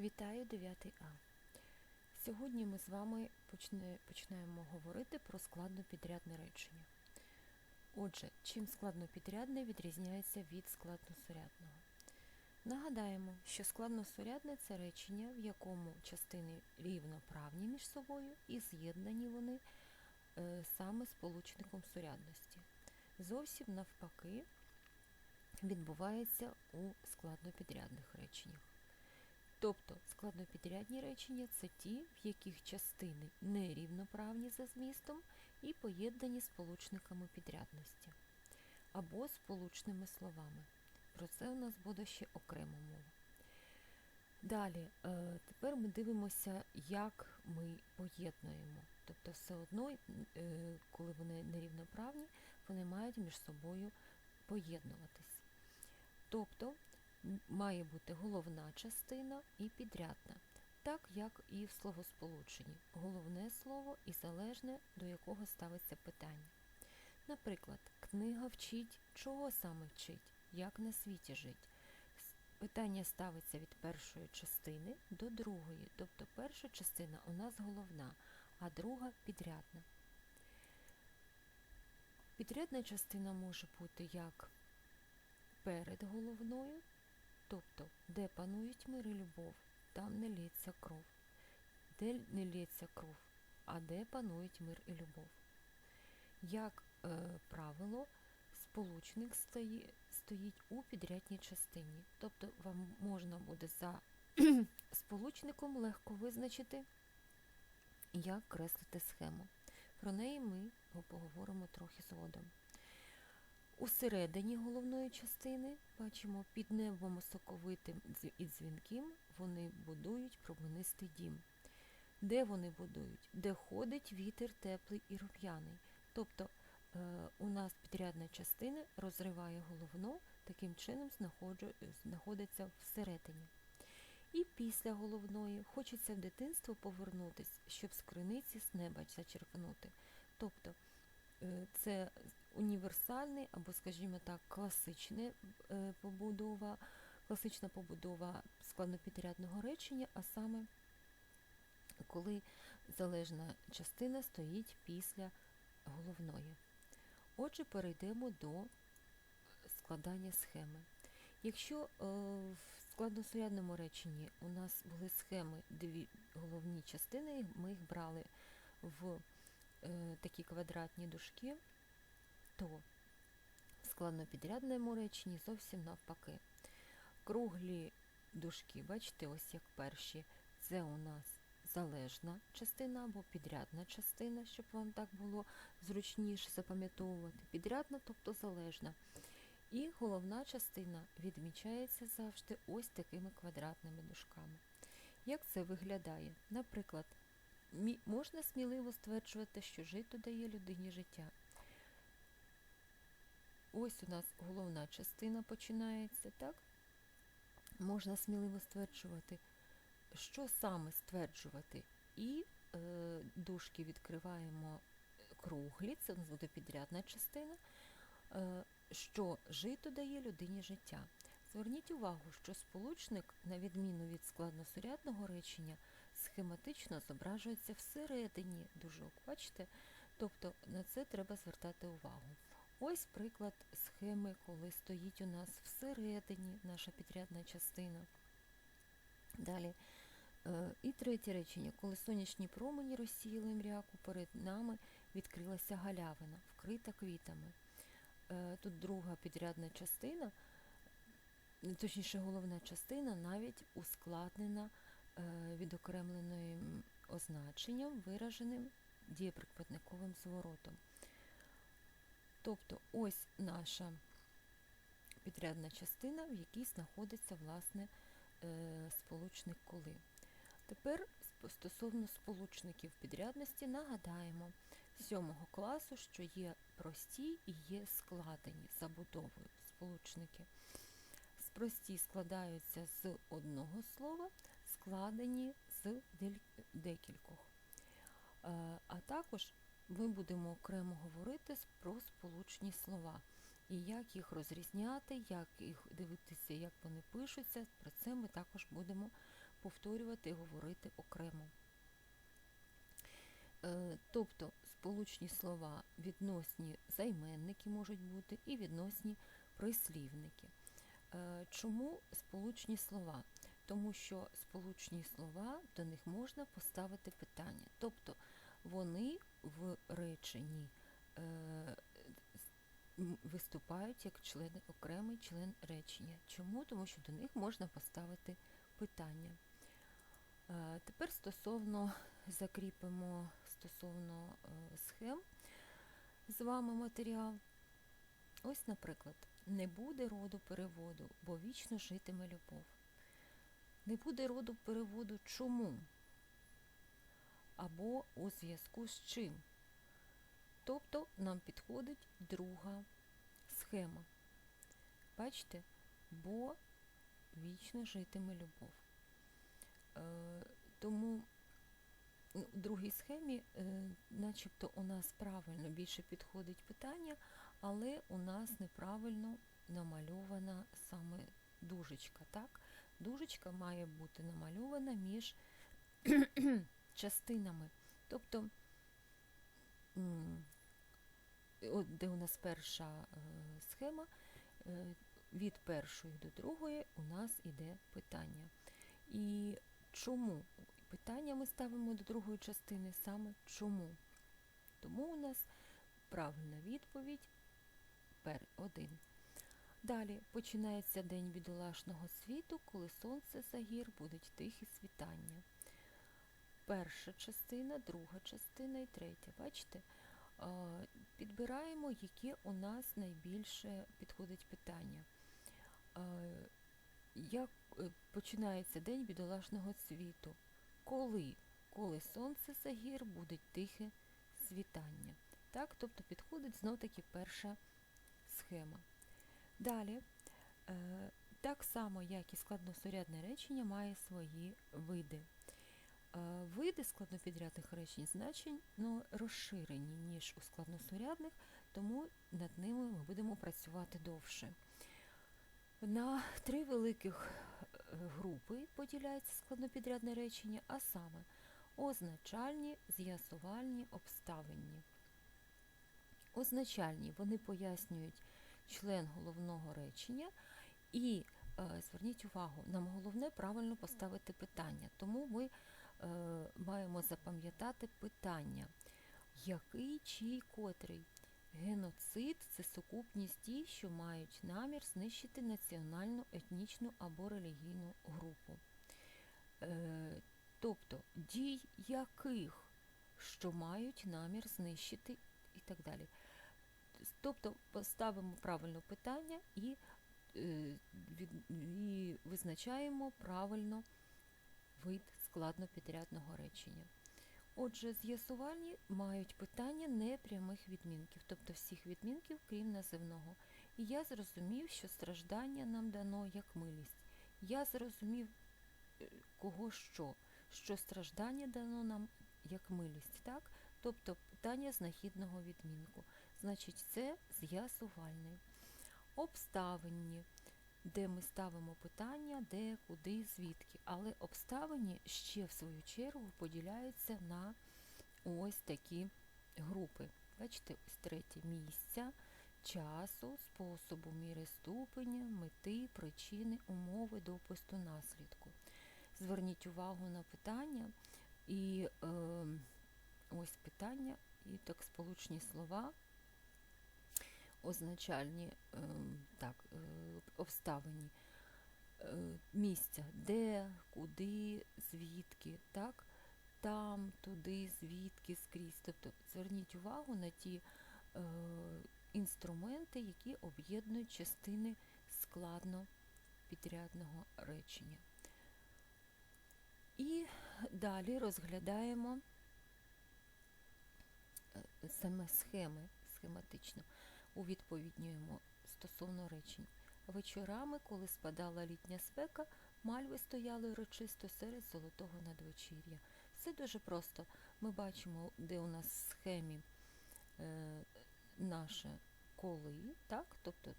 Вітаю 9 А. Сьогодні ми з вами починаємо говорити про складнопідрядне речення. Отже, чим складнопідрядне відрізняється від складносурядного? Нагадаємо, що складносурядне це речення, в якому частини рівноправні між собою і з'єднані вони е, саме сполучником сурядності. Зовсім навпаки відбувається у складнопідрядних реченнях. Тобто складнопідрядні речення це ті, в яких частини нерівноправні за змістом і поєднані сполучниками підрядності або сполучними словами. Про це у нас буде ще окрема мова. Далі, е, тепер ми дивимося, як ми поєднуємо. Тобто, все одно, е, коли вони нерівноправні, вони мають між собою поєднуватись. Тобто має бути головна частина і підрядна, так як і в словосполученні. Головне слово і залежне, до якого ставиться питання. Наприклад, книга вчить, чого саме вчить, як на світі жить. Питання ставиться від першої частини до другої, тобто перша частина у нас головна, а друга підрядна. Підрядна частина може бути як перед головною, тобто де панують мир і любов, там не лється кров. Де не лється кров, а де панують мир і любов. Як е, правило, сполучник стої, стоїть у підрядній частині, тобто вам можна буде за сполучником легко визначити, як креслити схему. Про неї ми поговоримо трохи згодом. Усередині головної частини бачимо під небом соковитим і дзвінким вони будують променистий дім. Де вони будують? Де ходить вітер теплий і рум'яний. Тобто е, у нас підрядна частина розриває головну, таким чином знаходиться всередині. І після головної хочеться в дитинство повернутись, щоб з криниці з неба зачерпнути. Тобто е, це універсальний або, скажімо так, класичне е, побудова, класична побудова складнопідрядного речення, а саме коли залежна частина стоїть після головної. Отже, перейдемо до складання схеми. Якщо е, в складносурядному реченні у нас були схеми дві головні частини, ми їх брали в е, такі квадратні дужки, то в складнопідрядному реченні зовсім навпаки. Круглі дужки, бачите, ось як перші, це у нас залежна частина або підрядна частина, щоб вам так було зручніше запам'ятовувати. Підрядна, тобто залежна. І головна частина відмічається завжди ось такими квадратними дужками. Як це виглядає? Наприклад, можна сміливо стверджувати, що жито дає людині життя. Ось у нас головна частина починається, так? Можна сміливо стверджувати, що саме стверджувати. І е, дужки відкриваємо круглі, це у нас буде підрядна частина, е, що жито дає людині життя. Зверніть увагу, що сполучник, на відміну від складносурядного речення, схематично зображується всередині дужок. Бачите? Тобто на це треба звертати увагу. Ось приклад схеми, коли стоїть у нас всередині наша підрядна частина. Далі. Е, І третє речення. Коли сонячні промені розсіяли мряку, перед нами відкрилася галявина, вкрита квітами. Е, Тут друга підрядна частина, точніше головна частина, навіть ускладнена е, відокремленим означенням, вираженим дієприкметниковим зворотом. Тобто ось наша підрядна частина, в якій знаходиться власне е, сполучник коли. Тепер стосовно сполучників підрядності нагадаємо з 7 класу, що є прості і є складені забудовою сполучники. Прості складаються з одного слова, складені з декількох. Е, А також ми будемо окремо говорити про сполучні слова і як їх розрізняти, як їх дивитися, як вони пишуться. Про це ми також будемо повторювати і говорити окремо. Е, Тобто сполучні слова відносні займенники можуть бути і відносні прислівники. Е, Чому сполучні слова? Тому що сполучні слова до них можна поставити питання. Тобто вони в реченні е, виступають як члени, окремий член речення. Чому? Тому що до них можна поставити питання. Е, Тепер стосовно закріпимо стосовно е, схем з вами матеріал. Ось, наприклад, не буде роду переводу, бо вічно житиме любов. Не буде роду переводу чому? Або у зв'язку з чим. Тобто нам підходить друга схема. Бачите? Бо вічно житиме любов. Е, тому ну, в другій схемі, е, начебто, у нас правильно більше підходить питання, але у нас неправильно намальована саме дужечка. Так? Дужечка має бути намальована між частинами. Тобто, от де у нас перша е, схема, е, від першої до другої у нас іде питання. І чому? Питання ми ставимо до другої частини саме чому. Тому у нас правильна відповідь пер один. Далі починається день бідолашного світу, коли сонце за гір будуть тихі світання. Перша частина, друга частина і третя. Бачите? Підбираємо, яке у нас найбільше підходить питання. Як е, починається день бідолашного світу? Коли? Коли сонце за гір буде тихе світання. Так, тобто підходить знов таки перша схема. Далі, е, так само, як і складносурядне речення, має свої види. Види складнопідрядних речень значень ну, розширені, ніж у складносурядних, тому над ними ми будемо працювати довше. На три великих е, групи поділяється складнопідрядне речення, а саме означальні, з'ясувальні, обставинні. Означальні вони пояснюють член головного речення і е, зверніть увагу, нам головне правильно поставити питання, тому ми маємо запам'ятати питання, який чий котрий. Геноцид це сукупність ті, що мають намір знищити національну, етнічну або релігійну групу. Е, тобто дій яких, що мають намір знищити і так далі. Тобто поставимо правильно питання і, е, і визначаємо правильно вид складнопідрядного речення. Отже, з'ясувальні мають питання непрямих відмінків, тобто всіх відмінків, крім називного. І я зрозумів, що страждання нам дано як милість. Я зрозумів, е, кого що, що страждання дано нам як милість, так? Тобто питання знахідного відмінку. Значить, це з'ясувальний. Обставинні, де ми ставимо питання, де, куди, звідки. Але обставині ще, в свою чергу, поділяються на ось такі групи. Бачите, ось третє місця, часу, способу, міри ступеня, мети, причини, умови допусту наслідку. Зверніть увагу на питання і е, ось питання, і так сполучні слова означальні е, так, е, обставині е, місця, де, куди, звідки, так, там, туди, звідки, скрізь. Тобто зверніть увагу на ті е, інструменти, які об'єднують частини складно підрядного речення. І далі розглядаємо саме схеми схематично увідповіднюємо стосовно речень. Вечорами, коли спадала літня спека, мальви стояли урочисто серед золотого надвечір'я. Все дуже просто. Ми бачимо, де у нас в схемі е, наше коли, так? тобто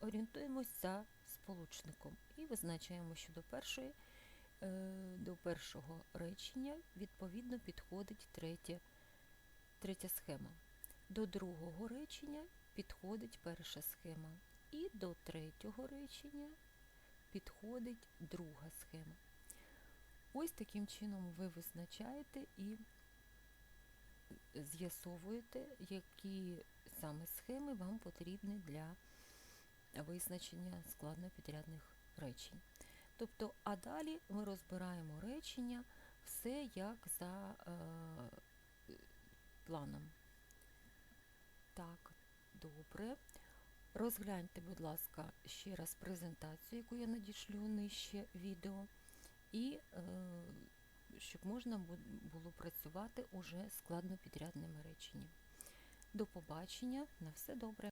орієнтуємось за сполучником і визначаємо, що до першої е, до першого речення відповідно підходить третє, третя схема. До другого речення підходить перша схема. І до третього речення підходить друга схема. Ось таким чином ви визначаєте і з'ясовуєте, які саме схеми вам потрібні для визначення складнопідрядних речень. Тобто, а далі ми розбираємо речення, все як за е, планом. Добре. Розгляньте, будь ласка, ще раз презентацію, яку я надішлю нижче відео, і е, щоб можна було працювати уже складно підрядними реченнями. До побачення, на все добре.